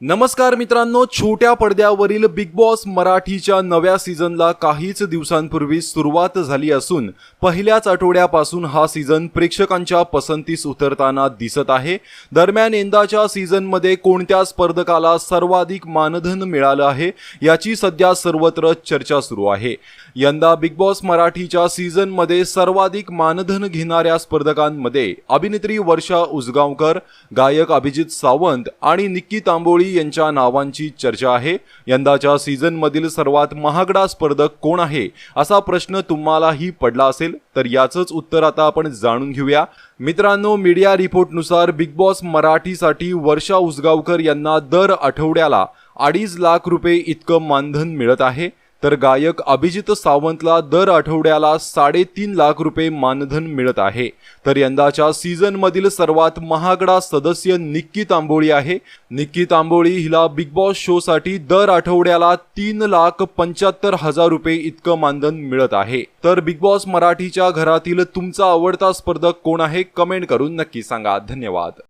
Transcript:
नमस्कार मित्रांनो छोट्या पडद्यावरील बिग बॉस मराठीच्या नव्या सीझनला काहीच दिवसांपूर्वी सुरुवात झाली असून पहिल्याच आठवड्यापासून हा सीझन प्रेक्षकांच्या पसंतीस उतरताना दिसत आहे. दरम्यान यंदाच्या सीझनमध्ये कोणत्या स्पर्धकाला सर्वाधिक मानधन मिळालं आहे याची सध्या सर्वत्र चर्चा सुरू आहे. यंदा बिग बॉस मराठीच्या सीझनमध्ये सर्वाधिक मानधन घेणाऱ्या स्पर्धकांमध्ये अभिनेत्री वर्षा उसगावकर गायक अभिजित सावंत आणि निक्की तांबोळी यांच्या नावांची चर्चा आहे. यंदाच्या सीझनमधील सर्वात महागडा स्पर्धक कोण आहे? असा प्रश्न तुम्हालाही पडला असेल तर याचंच उत्तर आता आपण जाणून घेऊया. मित्रांनो मीडिया रिपोर्टनुसार बिग बॉस मराठीसाठी वर्षा उसगावकर यांना दर आठवड्याला अडीच लाख रुपये इतकं मानधन मिळत आहे. तर गायक अभिजित सावंतला दर आठवड्याला साडेतीन लाख रुपये मानधन मिळत आहे. तर यंदाच्या सीझनमधील सर्वात महागडा सदस्य निक्की तांबोळी आहे. निक्की तांबोळी हिला बिग बॉस शोसाठी दर आठवड्याला तीन लाख पंच्याहत्तर हजार रुपये इतकं मानधन मिळत आहे. तर बिग बॉस मराठीच्या घरातील तुमचा आवडता स्पर्धक कोण आहे? कमेंट करून नक्की सांगा. धन्यवाद.